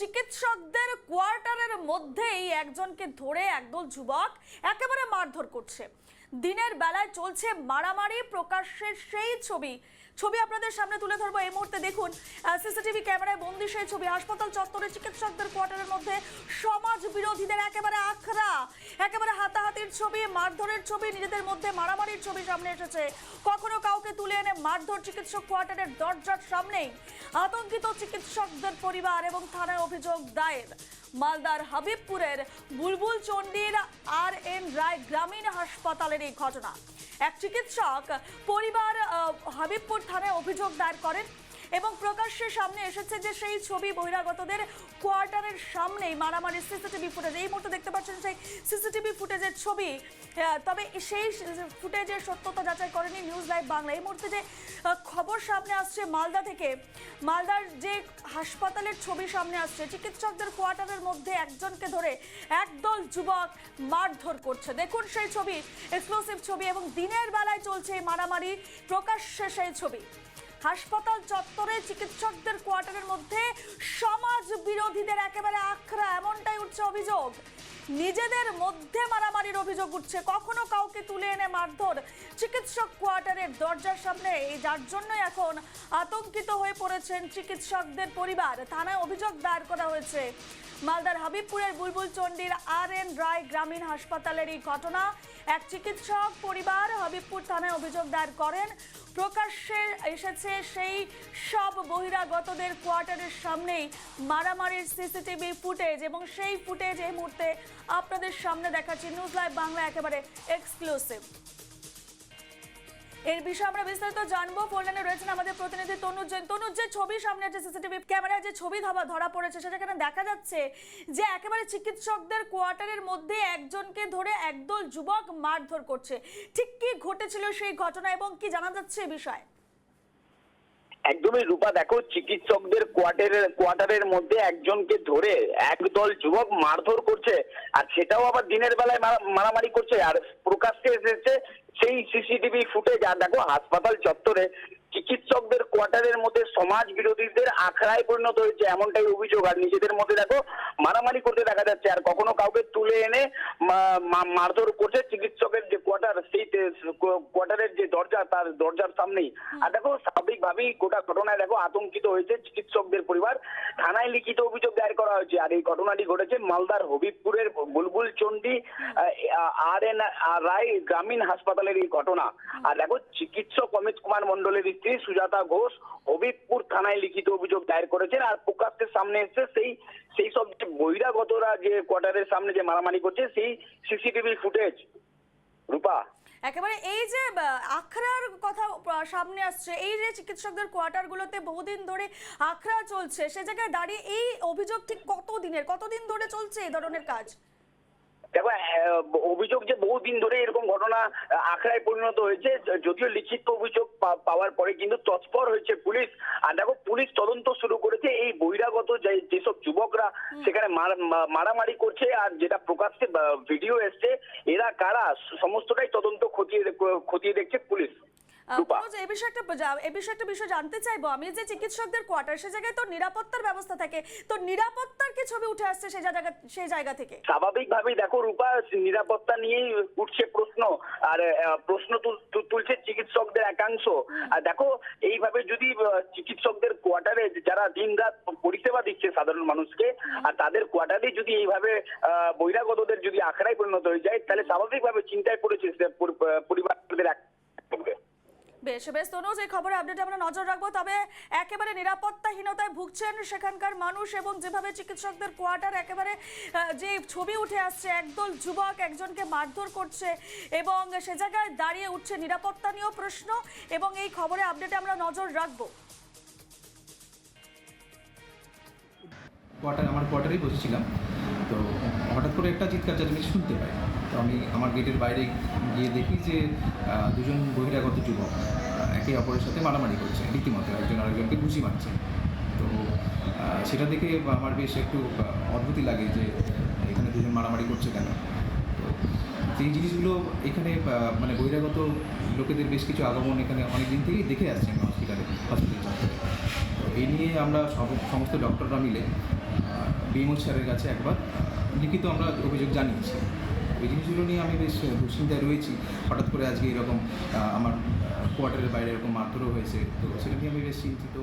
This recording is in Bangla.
চিকিৎসকদের কোয়ার্টারের মধ্যেই একজনকে ধরে একদল যুবক একেবারে মারধর করছে। দিনের বেলায় চলছে মারামারি প্রকাশ্যের সেই ছবি। ছবি আপনাদের সামনে তুলে ধরবো এই মুহূর্তে। দেখুন সিসিটিভি ক্যামেরায় বন্দি সেই ছবি। হাসপাতাল চত্বরে চিকিৎসকদের কোয়ার্টারের মধ্যে সমাজ বিরোধীদের একেবারে আখড়া, একেবারে হাতাহাতির ছবি, মারধরের ছবি, নিজেদের মধ্যে মারামারির ছবি সামনে এসেছে। কখনো কাউকে তুলে এনে মারধর চিকিৎসক কোয়ার্টারের দরজার সামনেই আতঙ্কিত চিকিৎসকদের পরিবার এবং থানায় অভিযোগ দায়ের। মালদার হাবিবপুরের বুলবুল চণ্ডীর আর এন রায় গ্রামীণ হাসপাতালের এই ঘটনা। এক চিকিৎসক পরিবার হাবিবপুর থানায় অভিযোগ দায়ের করেন এবং প্রকাশ্যে সামনে এসেছে যে সেই ছবি বহিরাগতদের কোয়ার্টারের সামনেই মারামারি সিসিটিভি ফুটেজ। এই মুহূর্তে দেখতে পাচ্ছেন সেই সিসিটিভি ফুটেজের ছবি। তবে সেই ফুটেজের সত্যতা যাচাই করেনি নিউজ লাইভ বাংলা। এই মুহূর্তে যে খবর সামনে আসছে মালদা থেকে, মালদার যে হাসপাতালের ছবি সামনে আসছে, চিকিৎসকদের কোয়ার্টারের মধ্যে একজনকে ধরে একদল যুবক মারধর করছে। দেখুন সেই ছবি এক্সক্লুসিভ ছবি এবং দিনের বেলায় চলছে মারামারি, প্রকাশ্যে সেই ছবি। হাসপাতাল চত্বরে চিকিৎসকদের কোয়ার্টারের মধ্যে সমাজ বিরোধীদের একেবারে আখড়া, এমনটাই উঠছে অভিযোগ। নিজেদের মধ্যে মারামারির অভিযোগ উঠছে। কখনো কাউকে তুলে এনে মারধর চিকিৎসক কোয়ার্টারের দরজার সামনে। এই যার জন্য এখন আতঙ্কিত হয়ে পড়েছেন চিকিৎসকদের পরিবার। থানায় অভিযোগ দায়ের করা হয়েছে। মালদার হাবিবপুরের বুলবুল চণ্ডীর আর এন রায় গ্রামীণ হাসপাতালের এই ঘটনা। এক চিকিৎসক পরিবার হাবিবপুর থানায় অভিযোগ দায়ের করেন প্রকাশ্যে এসেছে সেই সব বহিরাগতদের কোয়ার্টারের সামনেই মারামারির সিসিটিভি ফুটেজ এবং সেই ফুটেজ এই মুহূর্তে আপনাদের সামনে দেখাচ্ছি। নিউজ লাইভ বাংলা একেবারে এক্সক্লুসিভ এর বিষয়ে আমরা বিস্তারিত জানব। ফোনলাইনে রয়েছেন আমাদের প্রতিনিধি তনুজ জৈন। তনুজ যে ছবি সামনে আছে সিসিটিভি ক্যামেরায় যে ছবি ধরা ধরা পড়েছে সেখানে দেখা যাচ্ছে? যে একেবারে চিকিৎসকদের কোয়ার্টারের মধ্যে একজনকে ধরে একদল যুবক মারধর করছে। ঠিক কি ঘটেছিল সেই ঘটনা এবং কি জানা যাচ্ছে বিষয়ে? একদমই রূপা, দেখো চিকিৎসকদের কোয়ার্টারের কোয়ার্টারের মধ্যে একজনকে ধরে একদল যুবক মারধর করছে আর সেটাও আবার দিনের বেলায় মারা- মারামারি করছে। আর প্রকাশ্যে এসেছে সেই সিসিটিভি ফুটেজ আর দেখো হাসপাতাল চত্বরে চিকিৎসকদের কোয়ার্টারের মধ্যে সমাজ বিরোধীদের আখড়ায় পরিণত হয়েছে এমনটাই অভিযোগ। আর নিজেদের মধ্যে দেখো মারামারি করতে দেখা যাচ্ছে। আর কখনো কাউকে তুলে এনে মারধর করছে চিকিৎসকের যে কোয়ার্টার সেই তে- কোয়ার্টারের যে দরজা তার দরজার সামনেই। আর দেখো স্বাভাবিকভাবেই গোটা ঘটনায় দেখো আতঙ্কিত হয়েছে চিকিৎসকদের পরিবার। থানায় লিখিত অভিযোগ দায়ের করা হয়েছে। আর এই ঘটনাটি ঘটেছে মালদার হবিবপুরের বুলবুল চণ্ডী আর এন রায় গ্রামীণ হাসপাতালের এই ঘটনা। আর দেখো চিকিৎসক অমিত কুমার মন্ডলের স্ত্রী সুজাতা ঘোষ হবিবপুর থানায় লিখিত অভিযোগ দায়ের করেছেন। আর প্রকাশ্যের সামনে এসছে সেই সেই সব যে বহিরাগতরা যে কোয়ার্টারের সামনে যে মারামারি করছে সেই সিসিটিভি ফুটেজ। রূপা? একেবারে এই যে আখড়ার কথা সামনে আসছে, এই যে চিকিৎসকদের কোয়ার্টারগুলোতে বহুদিন ধরে আখড়া চলছে, সে জায়গায় দাঁড়িয়ে এই অভিযোগ ঠিক কতদিনের, কতদিন ধরে চলছে এই ধরনের কাজ? দেখো অভিযোগ যে বহুদিন ধরে এরকম ঘটনা আখড়ায় পরিণত হয়েছে যদিও লিখিত অভিযোগ পাওয়ার পরে কিন্তু তৎপর হয়েছে পুলিশ। আর দেখো পুলিশ তদন্ত শুরু করেছে এই বহিরাগত যে- যেসব যুবকরা সেখানে মারামারি করছে আর যেটা প্রকাশ্যে ভিডিও এসছে এরা কারা? সমস্তটাই তদন্ত খতিয়ে খতিয়ে দেখছে পুলিশ। এই বিষয়ে একটা এই বিষয়ে একটা বিষয় জানতে চাইব আমি যে চিকিৎসকদের কোয়ার্টার সে জায়গায় তো নিরাপত্তার ব্যবস্থা থাকে। তো নিরাপত্তার কি ছবি উঠে আসছে সেই জায়গা সেই জায়গা থেকে? স্বাভাবিকভাবেই দেখো রূপা নিরাপত্তা নিয়েই উঠছে প্রশ্ন আর প্রশ্ন তুলছে চিকিৎসকদের একাংশ। আর দেখো এইভাবে যদি চিকিৎসকদের কোয়ার্টারে যারা দিনরাত পরিষেবা দিচ্ছে সাধারণ মানুষকে আর তাদের কোয়ার্টারে যদি এইভাবে আহ, বহিরাগতদের যদি আখড়ায় পরিণত হয়ে যায় তাহলে স্বাভাবিকভাবে চিন্তায় পড়েছে পরিবারদের এক- বেশ বেশ তনুজ এই খবরে আপডেট আমরা নজর রাখব। তবে একেবারে নিরাপত্তাহীনতায় ভুগছেন সেখানকার মানুষ এবং যেভাবে চিকিৎসকদের কোয়ার্টার একেবারে যে ছবি উঠে আসছে, একদল যুবক একজনকে মারধর করছে এবং সে জায়গায় দাঁড়িয়ে উঠছে নিরাপত্তা নিয়েও প্রশ্ন এবং এই খবরে আপডেটে আমরা নজর রাখব। কোয়ার্টার আমার কোয়ার্টারেই বসেছিলাম। হঠাৎ করে একটা চিৎকার চেঁচামেচি শুনতে পাই। তো আমি আমার গেটের বাইরে গিয়ে দেখি যে দুজন বহিরাগত যুবক একে অপরের সাথে মারামারি করছে। রীতিমতো একজন আরেকজনকে ঘুষি মারছে। তো সেটা দেখে আমার বেশ একটু অদ্ভুতই লাগে যে, এখানে দুজন মারামারি করছে কেন? সেই জিনিসগুলো এখানে মানে বহিরাগত লোকেদের বেশ কিছু আগমন এখানে অনেক দিন থেকেই দেখে আসছি আমি হসপিটালে হসপিটাল এই নিয়ে আমরা সমস্ত ডক্টররা মিলে বিএমও স্যারের কাছে একবার লিখিত আমরা অভিযোগ জানিয়েছি। এই জিনিসগুলো নিয়ে আমি বেশ দুশ্চিন্তায় রয়েছি। হঠাৎ করে আজকে এরকম আমার কোয়ার্টারের বাইরে এরকম মারধরও হয়েছে। তো সেটা নিয়ে আমি বেশ চিন্তিত